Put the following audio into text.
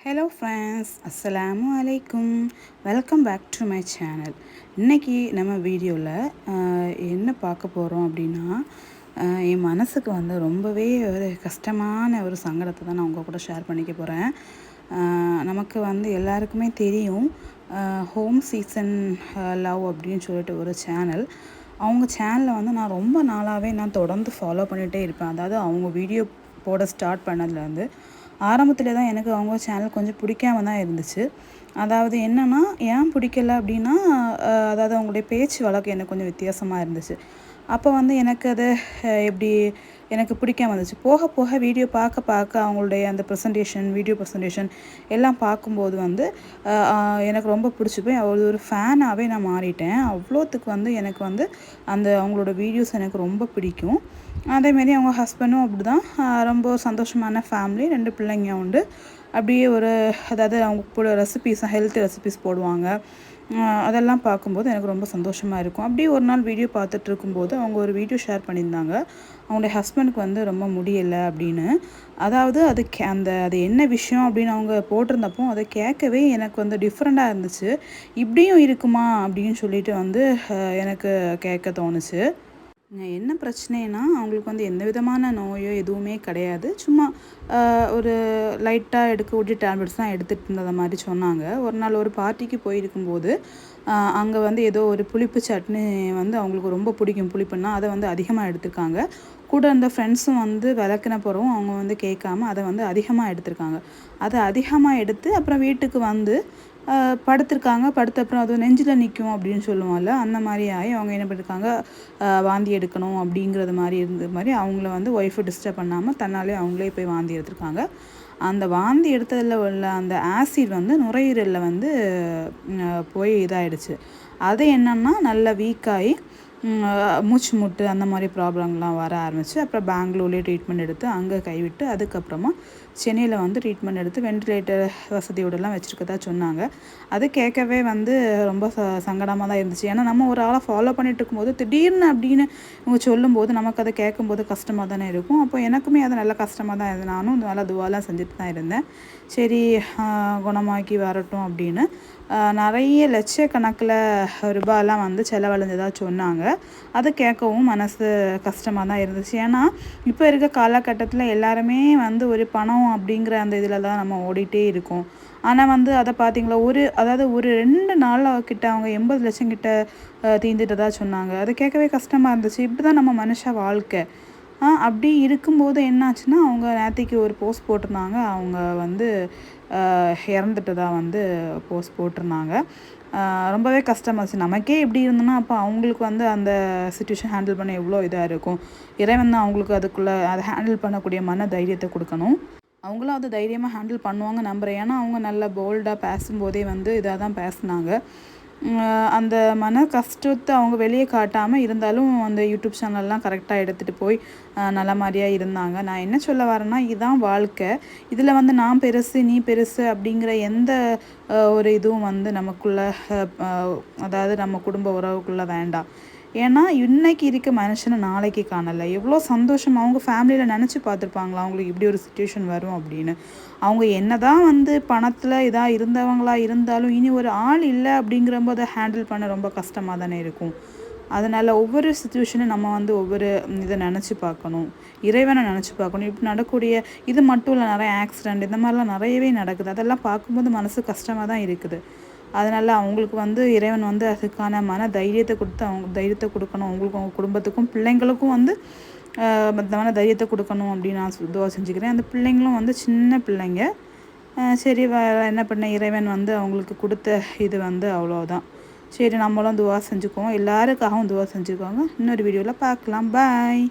Hello friends அஸ்ஸலாமு அலைக்கும் welcome back to my channel இன்றைக்கி நம்ம வீடியோவில் என்ன பார்க்க போகிறோம் அப்படின்னா என் மனசுக்கு வந்து ரொம்பவே ஒரு கஷ்டமான ஒரு சங்கடத்தை தான் நான் உங்கள் கூட ஷேர் பண்ணிக்க போகிறேன் நமக்கு வந்து எல்லாருக்குமே தெரியும் ஹோம் சீசன் லவ் அப்படின்னு சொல்லிட்டு ஒரு சேனல் அவங்க சேனலை வந்து நான் ரொம்ப நாளாகவே நான் தொடர்ந்து ஃபாலோ பண்ணிகிட்டே இருப்பேன். அதாவது அவங்க வீடியோ போட ஸ்டார்ட் பண்ணதுலேருந்து ஆரம்பத்தில் தான் எனக்கு அவங்க சேனல் கொஞ்சம் பிடிக்காம தான் இருந்துச்சு. அதாவது என்னென்னா ஏன் பிடிக்கல அப்படின்னா அதாவது அவங்களுடைய பேச்சு வழக்கு எனக்கு கொஞ்சம் வித்தியாசமாக இருந்துச்சு. அப்போ வந்து எனக்கு அது எப்படி எனக்கு பிடிக்காம இருந்துச்சு. போக போக வீடியோ பார்க்க பார்க்க அவங்களுடைய அந்த ப்ரெசன்டேஷன் வீடியோ ப்ரெசன்டேஷன் எல்லாம் பார்க்கும்போது வந்து எனக்கு ரொம்ப பிடிச்சி போய் அவ்வளோ ஒரு ஃபேனாகவே நான் மாறிட்டேன். அவ்வளோத்துக்கு வந்து எனக்கு வந்து அந்த அவங்களோட வீடியோஸ் எனக்கு ரொம்ப பிடிக்கும். அதேமாரி அவங்க ஹஸ்பண்டும் அப்படி தான் ரொம்ப சந்தோஷமான ஃபேமிலி ரெண்டு பிள்ளைங்க உண்டு. அப்படியே ஒரு அதாவது அவங்க கூட ரெசிபீஸ் ஹெல்த் ரெசிபீஸ் போடுவாங்க. அதெல்லாம் பார்க்கும்போது எனக்கு ரொம்ப சந்தோஷமாக இருக்கும். அப்படியே ஒரு நாள் வீடியோ பார்த்துட்டு இருக்கும்போது அவங்க ஒரு வீடியோ ஷேர் பண்ணியிருந்தாங்க. அவங்களுடைய ஹஸ்பண்டுக்கு வந்து ரொம்ப முடியலை அப்படின்னு. அதாவது அது கே அந்த அது என்ன விஷயம் அப்படின்னு அவங்க போட்டிருந்தப்போ அதை கேட்கவே எனக்கு வந்து டிஃப்ரெண்ட்டாக இருந்துச்சு. இப்படியும் இருக்குமா அப்படின்னு சொல்லிட்டு வந்து எனக்கு கேட்க தோணுச்சு. என்ன பிரச்சனைனா அவங்களுக்கு வந்து எந்த விதமான நோயோ எதுவுமே கிடையாது. சும்மா ஒரு லைட்டாக எடுக்கக்கூடிய டேப்லெட்ஸ் தான் எடுத்துகிட்டு இருந்தத மாதிரி சொன்னாங்க. ஒரு நாள் ஒரு பார்ட்டிக்கு போயிருக்கும்போது அங்கே வந்து ஏதோ ஒரு புளிப்பு சட்னி வந்து அவங்களுக்கு ரொம்ப பிடிக்கும். புளிப்புன்னா அதை வந்து அதிகமாக எடுத்திருக்காங்க. கூட அந்த ஃப்ரெண்ட்ஸும் வந்து விளக்குன பிறவும் அவங்க வந்து கேட்காம அதை வந்து அதிகமாக எடுத்திருக்காங்க. அதை அதிகமாக எடுத்து அப்புறம் வீட்டுக்கு வந்து படுத்திருக்காங்க. படுத்த அப்புறம் அதுவும் நெஞ்சில் நிற்கும் அப்படின்னு சொல்லுவோம்ல அந்த மாதிரி ஆகி அவங்க என்ன பண்ணியிருக்காங்க வாந்தி எடுக்கணும் அப்படிங்கிறது மாதிரி இருந்த மாதிரி அவங்கள வந்து ஒய்ஃபை டிஸ்டர்ப் பண்ணாமல் தன்னாலே அவங்களே போய் வாந்தி எடுத்திருக்காங்க. அந்த வாந்தி எடுத்ததில் உள்ள அந்த ஆசிட் வந்து நுரையீரலில் வந்து போய் இதாகிடுச்சு அது என்னென்னா நல்லா வீக்காகி மூச்சு முட்டு அந்த மாதிரி ப்ராப்ளம்லாம் வர ஆரம்பிச்சு அப்புறம் பெங்களூர்லேயே ட்ரீட்மெண்ட் எடுத்து அங்கே கைவிட்டு அதுக்கப்புறமா சென்னையில் வந்து ட்ரீட்மெண்ட் எடுத்து வென்டிலேட்டர் வசதியோடலாம் வச்சுருக்கதா சொன்னாங்க. அது கேட்கவே வந்து ரொம்ப ச சங்கடமாக தான் இருந்துச்சு. ஏன்னா நம்ம ஒரு ஆளை ஃபாலோ பண்ணிட்டு இருக்கும்போது திடீர்னு அப்படின்னு இவங்க சொல்லும்போது நமக்கு அதை கேட்கும்போது கஷ்டமாக தானே இருக்கும். அப்போ எனக்குமே அது நல்ல கஷ்டமாக தான் இருந்தது. நானும் நல்லா துவாலாம் செஞ்சுட்டு தான் இருந்தேன். சரி குணமாக்கி வரட்டும் அப்படின்னு. நிறைய லட்சக்கணக்கில் ரூபாயெல்லாம் வந்து செலவழிஞ்சதாக சொன்னாங்க. அது கேட்கவும் மனசு கஷ்டமாக தான் இருந்துச்சு. ஏன்னா இப்போ இருக்க காலகட்டத்தில் எல்லாருமே வந்து ஒரு பணம் அப்படிங்கிற அந்த இதில் தான் நம்ம ஓடிட்டே இருக்கோம். ஆனால் வந்து அதை பார்த்தீங்களா ஒரு அதாவது ஒரு ரெண்டு நாள் கிட்ட அவங்க எண்பது லட்சம் கிட்ட ஆஹ் சொன்னாங்க. அது கேட்கவே கஷ்டமாக இருந்துச்சு. இப்படி தான் நம்ம மனுஷ வாழ்க்கை. ஆ அப்படி இருக்கும்போது என்னாச்சுன்னா அவங்க நேத்திக்கு ஒரு போஸ்ட் போட்டிருந்தாங்க. அவங்க வந்து இறந்துட்டதாக வந்து போஸ்ட் போட்டிருந்தாங்க. ரொம்பவே கஷ்டமாச்சு நமக்கே இப்படி இருந்தோன்னா அப்போ அவங்களுக்கு வந்து அந்த சுச்சுவேஷன் ஹேண்டில் பண்ண எவ்வளோ இதாக இருக்கும். இறைவன் தான் அவங்களுக்கு அதுக்குள்ளே அதை ஹேண்டில் பண்ணக்கூடிய மன தைரியத்தை கொடுக்கணும். அவங்களும் அதை தைரியமாக ஹேண்டில் பண்ணுவாங்க நம்புகிறேன் ஏன்னா அவங்க நல்ல போல்டாக பேசும்போதே வந்து இதாக தான் பேசுனாங்க. அந்த மன கஷ்டத்தை அவங்க வெளியே காட்டாமல் இருந்தாலும் அந்த யூடியூப் சேனல்லாம் கரெக்டாக எடுத்துகிட்டு போய் நல்ல மாதிரியாக இருந்தாங்க. நான் என்ன சொல்ல வரேன்னா இதுதான் வாழ்க்கை. இதில் வந்து நான் பெருசு நீ பெருசு அப்படிங்கிற எந்த ஒரு இதுவும் வந்து நமக்குள்ள அதாவது நம்ம குடும்ப உறவுக்குள்ளே வேண்டாம். ஏன்னா இன்னைக்கு இருக்க மனுஷனை நாளைக்கு காணலை. எவ்வளோ சந்தோஷம் அவங்க ஃபேமிலியில் நினச்சி பார்த்துருப்பாங்களா? அவங்களுக்கு இப்படி ஒரு சுச்சுவேஷன் வரும் அப்படின்னு. அவங்க என்ன தான் வந்து பணத்தில் இதாக இருந்தவங்களா இருந்தாலும் இனி ஒரு ஆள் இல்லை அப்படிங்கிறப்போ அதை ஹேண்டில் பண்ண ரொம்ப கஷ்டமாக தானே இருக்கும். அதனால் ஒவ்வொரு சுச்சுவேஷனும் நம்ம வந்து ஒவ்வொரு இதை நினச்சி பார்க்கணும். இறைவனை நினச்சி பார்க்கணும். இப்படி நடக்கக்கூடிய இது மட்டும் இல்லை நிறைய ஆக்சிடெண்ட் இந்த மாதிரிலாம் நிறையவே நடக்குது. அதெல்லாம் பார்க்கும்போது மனசு கஷ்டமாக தான் இருக்குது. அதனால் அவங்களுக்கு வந்து இறைவன் வந்து அதுக்கான மன தைரியத்தை கொடுத்து அவங்க தைரியத்தை கொடுக்கணும். அவங்களுக்கும் அவங்க குடும்பத்துக்கும் பிள்ளைங்களுக்கும் வந்து ஆஹ் தைரியத்தை கொடுக்கணும் அப்படின்னு நான் துவா செஞ்சுக்கிறேன். அந்த பிள்ளைங்களும் வந்து சின்ன பிள்ளைங்க. சரி வேற என்ன பண்ண இறைவன் வந்து அவங்களுக்கு கொடுத்த இது வந்து அவ்வளோதான் சரி நம்மளும் துவா செஞ்சுக்குவோம். எல்லாருக்காகவும் துவா செஞ்சுக்கோங்க. இன்னொரு வீடியோவில் பார்க்கலாம் பாய்.